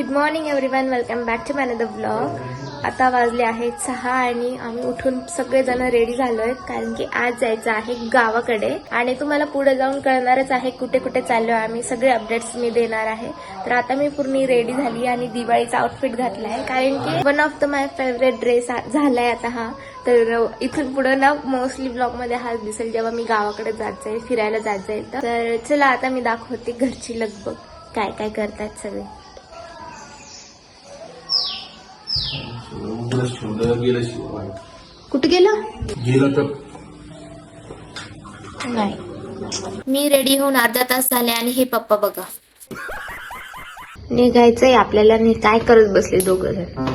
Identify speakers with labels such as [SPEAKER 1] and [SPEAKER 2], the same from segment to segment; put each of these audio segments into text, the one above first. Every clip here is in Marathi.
[SPEAKER 1] Good morning everyone welcome back to man the blog आता वाजले आहेत सहा आणि आम्ही उठून सगळेजण रेडी झालो आहेत कारण की आज जायचं आहे गावाकडे. आणि तुम्हाला पुढे जाऊन कळणारच आहे कुठे कुठे चाललो आहे आम्ही. सगळे अपडेट्स मी देणार आहे. तर आता मी पूर्ण रेडी झाली आणि दिवाळीचा आउटफिट घातला आहे कारण की one of the my favourite dress झालाय आता हा. तर इथून पुढे ना मोस्टली ब्लॉगमध्ये हा दिसेल जेव्हा मी गावाकडे जात जाईल फिरायला जात जाईल तर. तर चला आता मी दाखवते घरची लगबग. काय काय करतात सगळे.
[SPEAKER 2] उघडच ठेवलं गेलं शिवाय.
[SPEAKER 1] कुठे गेलं?
[SPEAKER 2] गेलं तर
[SPEAKER 1] नाही. मी रेडी होऊन अर्धा तास झाले आणि हे पप्पा बघा. निघायचंय आपल्याला आणि काय करत बसले दोघं जण?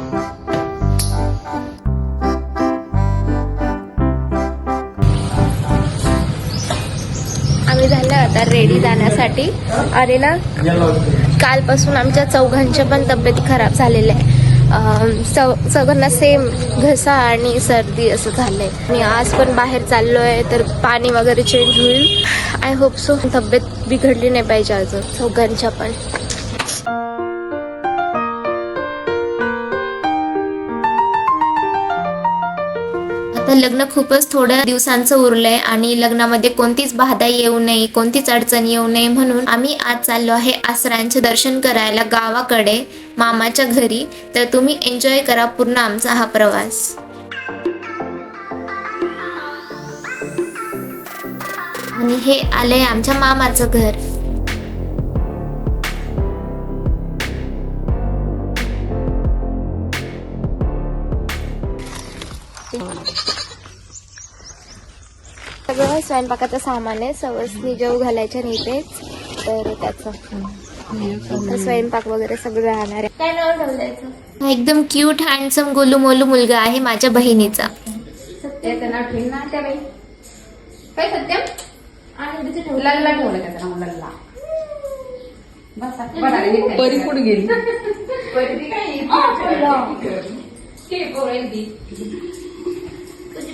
[SPEAKER 1] आम्ही झालं आता रेडी जाण्यासाठी. आणि ना कालपासून आमच्या चौघांच्या पण तब्येती खराब झालेल्या आहे अं, चौ- सेम घसा आणि सर्दी असं झालंय. आणि आज पण बाहेर चाललोय तर पाणी वगैरे चेंज होईल. आय होप सो तब्येत बिघडली नाही पाहिजे अजून. सगळ्यांच्या पण. तर लग्न खूपच थोड्या दिवसांचं उरलंय आणि लग्नामध्ये कोणतीच बाधा येऊ नये कोणतीच अडचण येऊ नये म्हणून आम्ही आज चाललो आहे आसरांचे दर्शन करायला गावाकडे मामाच्या घरी. तर तुम्ही एन्जॉय करा पूर्ण आमचा हा प्रवास. आणि हे आलंय आमच्या मामाचं घर. सगळं स्वयंपाकाचं सामान आहे. सवसनी जेव घालायच्या नेतेच तर त्याचं. स्वयंपाक वगैरे सगळं राहणार आहे. काय नाव ठेवलं एकदम क्यूट हँडसम गोलू मोलू मुलगा आहे माझ्या बहिणीचा.
[SPEAKER 3] त्याचं नाव ना त्या बाई. काय सत्यम? लल्ला ठेवलं त्याचं नाव लल्ला. बस आता. बरं आली. नीट.
[SPEAKER 4] परी कुठे गेली?
[SPEAKER 3] परी ती काय?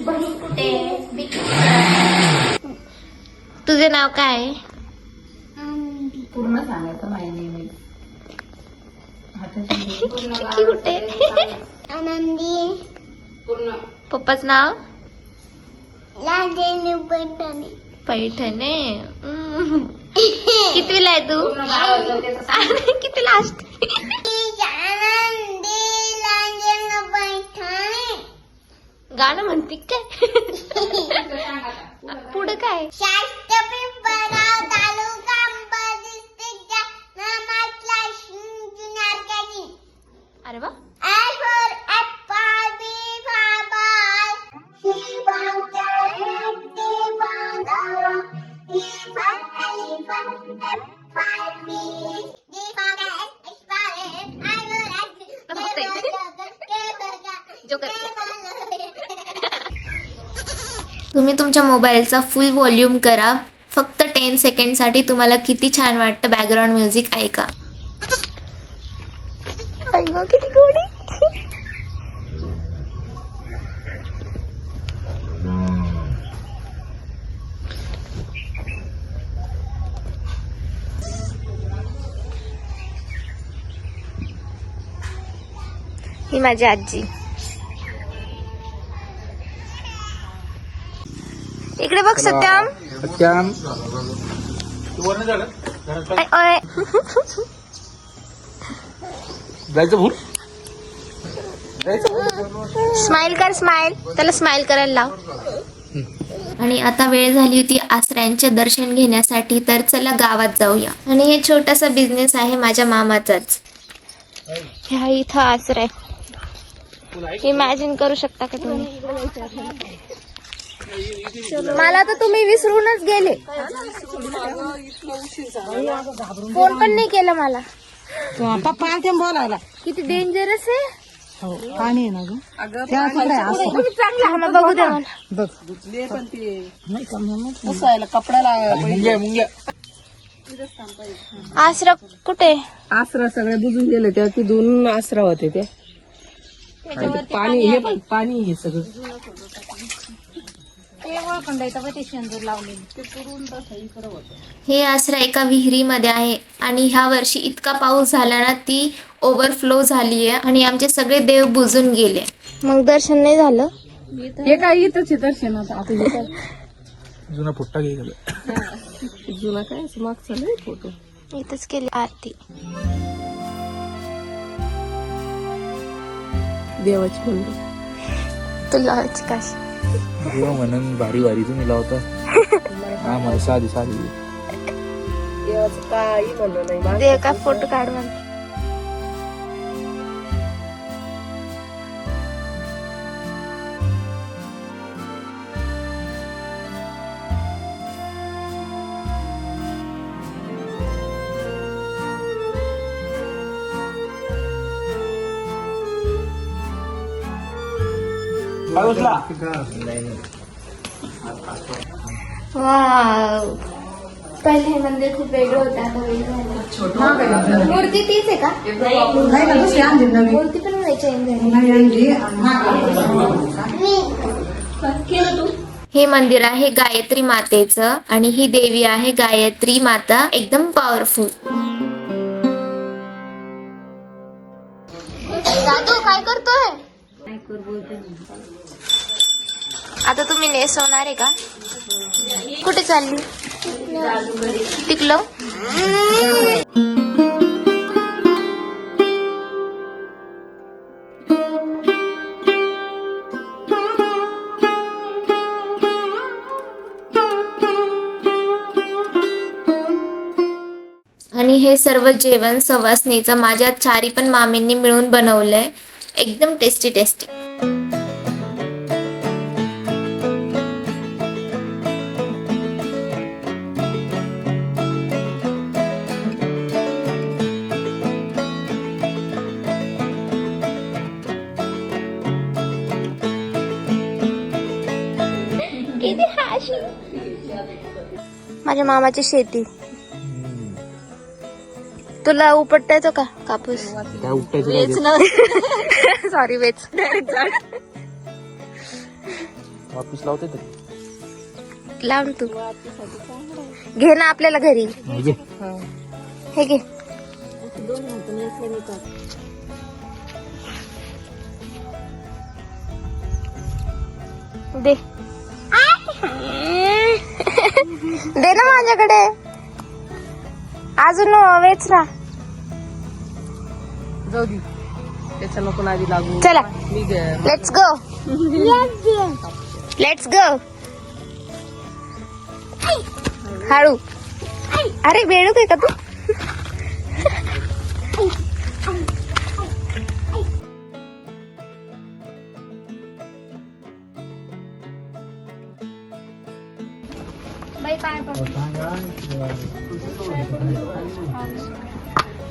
[SPEAKER 1] बहीण कुठे तुझे नाव काय आहे?
[SPEAKER 3] पूर्ण सांगायचं माझ्या नेहमी
[SPEAKER 1] चिक्की कुठे?
[SPEAKER 5] आनंदी.
[SPEAKER 1] पूर्ण. पप्पाच नाव?
[SPEAKER 5] पैठणी.
[SPEAKER 1] कितवीला आहे तू? कितीला असते गाणं म्हणते काय? पुढे काय?
[SPEAKER 5] जो करतो
[SPEAKER 1] तुम्ही तुमच्या मोबाईलचा फुल व्हॉल्यूम करा. फक्त टेन सेकंडसाठी तुम्हाला किती छान वाटतं बॅकग्राऊंड म्युझिक ऐका. ही माझी आजी. सत्यम?
[SPEAKER 2] सत्याम. जायचं भूल
[SPEAKER 1] स्माइल कर स्माइल. त्याला स्माइल करायला लाव. आणि आता वेळ झाली होती आसऱ्यांचे दर्शन घेण्यासाठी तर चला गावात जाऊया. आणि हे छोटासा बिझनेस आहे माझ्या मामाचाच. ह्या इथं आसरा. आहे इमॅजिन करू शकता का तुम्ही? मला तर तुम्ही विसरूनच गेले. फोन पण नाही केला मला.
[SPEAKER 4] पप्पा बोलायला.
[SPEAKER 1] किती डेंजरस आहे.
[SPEAKER 4] हो पाणी आहे ना ग
[SPEAKER 1] चांगला बघू दे मला
[SPEAKER 4] बघ. नाही का मग? कसं आहे कपड्याला
[SPEAKER 2] मुंग्या मुंग्या.
[SPEAKER 1] आसरा कुठे?
[SPEAKER 4] आसरा सगळे बुजून गेले त्या तिथून आसरा होते ते आणि ते पाणी हे हे
[SPEAKER 1] हे आसरा एका विहिरीमध्ये आहे आणि ह्या वर्षी इतका पाऊस झाला ना ती ओव्हरफ्लो झाली आहे आणि आमचे सगळे देव बुजून गेले. मग दर्शन नाही झालं?
[SPEAKER 4] हे काय इथंच आहे दर्शन आता आता हे काय?
[SPEAKER 2] जुना पुट्टा घे गेला
[SPEAKER 4] जुना काय? मागचा नाही फोटो
[SPEAKER 1] इथंच केली आरती.
[SPEAKER 4] देवाची मंदिर.
[SPEAKER 1] तुला काशी.
[SPEAKER 2] देव म्हणून भारी भारी तुम्ही लावता. हा मला साधी साधी.
[SPEAKER 4] देवाचं काही म्हणणं नाही मागं
[SPEAKER 1] देव का फोटो काढ म्हण पहिले हे मंदिर खूप वेगळं होतं आता वेगळं झालं मूर्ती तीच आहे का? मूर्ती पण नाही चेंज झाली. हे. मंदिर आहे गायत्री मातेचं आणि ही देवी आहे गायत्री माता एकदम पॉवरफुल दादू काय करतोय? आता तुम्ही नेसवणार आहे का? कुठे चालली? टिकलं? आणि हे सर्व जेवण सवासणीचं माझ्या चारी पण मामींनी मिळून बनवलंय. एकदम टेस्टी टेस्टी किती हाशी माझ्या मामाची शेती तुला उपटता येतो का? कापूस.
[SPEAKER 2] काय उपटायचं काय ते?
[SPEAKER 1] Sorry vetch.
[SPEAKER 2] वापिस लावते तरी.
[SPEAKER 1] लाव ना तू. घे ना आपल्याला घरी.
[SPEAKER 2] घे.
[SPEAKER 1] हे घे. दे. दे ना माझ्याकडे. अजून वेच ना.
[SPEAKER 4] जाऊ दे. त्याच्या नको आधी लागू.
[SPEAKER 1] चला.
[SPEAKER 4] मी
[SPEAKER 1] लेट्स गो लेट्स गो हळू अरे बेडूक आहे का तू? बाई पाय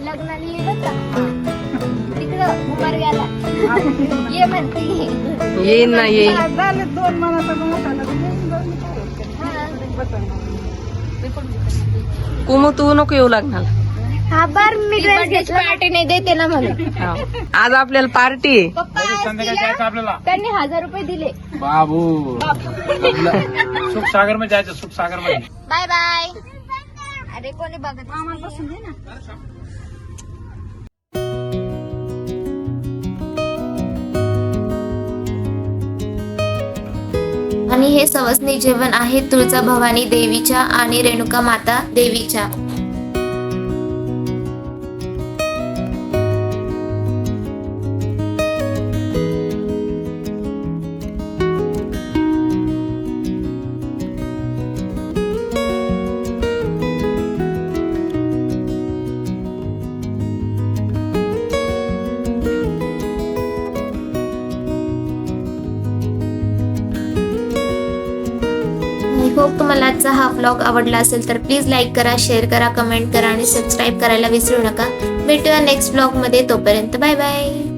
[SPEAKER 1] लग्नाला तिकडं ये म्हणते.
[SPEAKER 4] येईन ना येईन. कुमू तू नको येऊ लागणार
[SPEAKER 1] हा बार मी ड्रेस घेतला पार्टी नाही देते ना म्हणून
[SPEAKER 4] हा. आज आपल्याला पार्टी. आहे
[SPEAKER 1] पप्पा आज दिल्या, त्यांनी हजार रुपये दिले.
[SPEAKER 2] बाबू. सुख सागरमध्ये जायचं सुख सागरमध्ये
[SPEAKER 1] बाय. बाय. अरे कोणी बघत आम्हाला दे ना. आणि हे सवसनी जेवण आहे तुळजा भवानी देवीच्या आणि रेणुका माता देवीच्या. होप तुम्हाला आजचा हा ब्लॉग आवडला असेल तर प्लीज लाईक करा शेअर करा कमेंट करा आणि सबस्क्राईब करायला विसरू नका. भेटूया नेक्स्ट ब्लॉगमध्ये तोपर्यंत बाय बाय